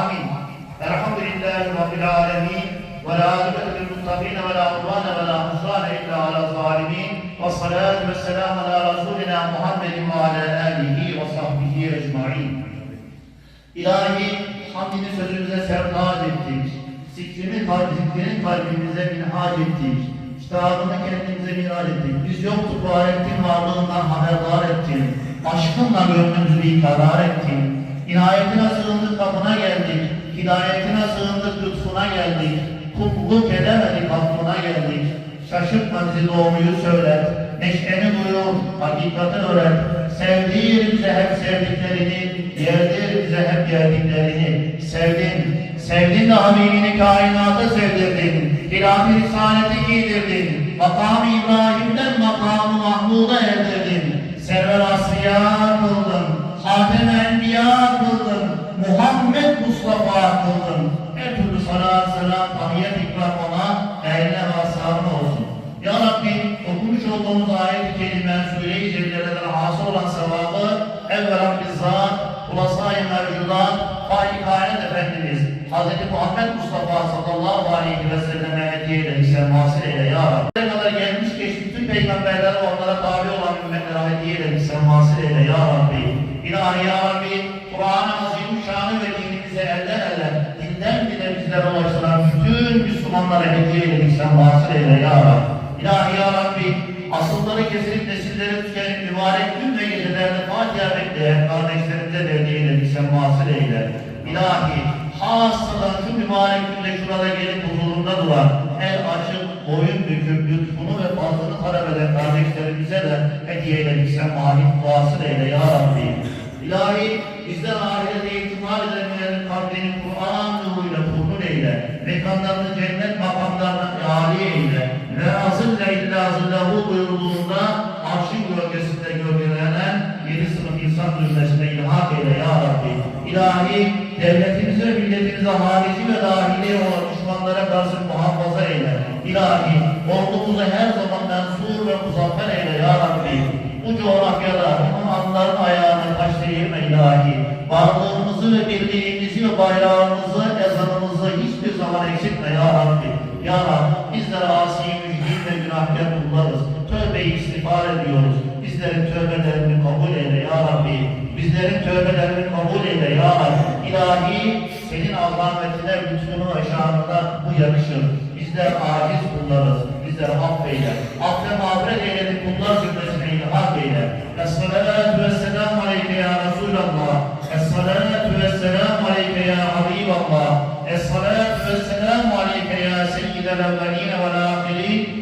Amin. Elhamdülillahi Rabbil alemin. Ve la akıbetu lil muttaqin ve la udvane ve la husrane illa ala zalimin. Ve salatu ve selamu ala Resulina Muhammedin ve ala alihi ve sahbihi ecma'in. İlahi hamdini sözümüze sertaç ettik. Zikrini, kalb, zikrini kalbimize minhaj ettik. Kitabını kendimize miraç ettik. Biz yoktuk bu aletin varlığından haberdar ettin. Aşkınla gönlümüzü ikrar ettin. İnayetine sığındık kapına geldik. Hidayetine sığındık lütfuna geldik. Kulluk edemedik affına geldik. Şaşırtma bizi doğruyu söylet. Neşeni duyur, hakikati öğret. Sevdiğin bize hep sevdiklerini, yerdir bize hep geldiklerini. Sevdin, sevdin de Habibini kainata sevdirdin. İlahi risaleti giydirdin. Makam-ı İbrahim'den ashabına olsun. Ya Rabbi okumuş olduğumuz ayet-i kerime Sure-i Celle'den hasıl olan sevabı evvela bizzat, Hulasa-i Mevcudat, Fahri Kainat Efendimiz Hz. Muhammed Mustafa sallallahu aleyhi ve selleme hediye eyle, sevmasıl eyle ya Rabbi. Ne kadar gelmiş geçmiş tüm peygamberler onlara tabi olan ümmetlere hediye eyle, sevmasıl eyle ya Rabbi. İlahi ya Rabbi, Müslümanlara hediye eyle, sevmasıl eyle ya Rabbi. İlahi ya Rabbi, asılları kesilip nesilleri tükenip mübarek gün ve gecelerde Fatiha bekleyen kardeşlerimize de hediye eyle, sevmasıl eyle. İlahi, hasılan şu mübarek günde şurada gelip huzurunda duran, el açıp, boyun büküp, lütfunu ve fazlını talep eden kardeşlerimize de hediye eyle, sevmasıl duasını eyle ya Rabbi. İlahi, bizden azille illa zillahu buyurduğunda arşın gölgesinde gölgelenen yedi sınıf insan cümlesine ilhak eyle ya Rabbi. İlahi, devletimize ve milletimize harici ve dahili olan düşmanlara karşı muhafaza eyle. İlahi, ordumuzu her zaman mensur ve muzaffer eyle ya Rabbi. Bu coğrafyada Müslümanların ayağını taş değirme ilahi. Varlığımızı ve birliğimizi ve bayrağımızı, ezanımızı hiçbir zaman eksiltme ya Rabbi. Ya Rabbi bizler asi, ve günahkar kullarız. Tövbe-i istiğfar ediyoruz. Bizlerin tövbelerini kabul eyle ya Rabbi. Bizlerin tövbelerini kabul eyle ya Rabbi. İlahi senin azametine, lütfunu ve şanına bu yakışır. Bizler aciz kullarız. Bizleri affeyle. Affe mağfiret eyledik kullar cümlesine ilhak eyle. Es-salatu ve-selamu aleyke ya Resulallah. Es-salatu ve-selamu aleyke ya Habiballah. Es-salatu ve-selamu aleyke ya seyyidel evveline vel ahirin.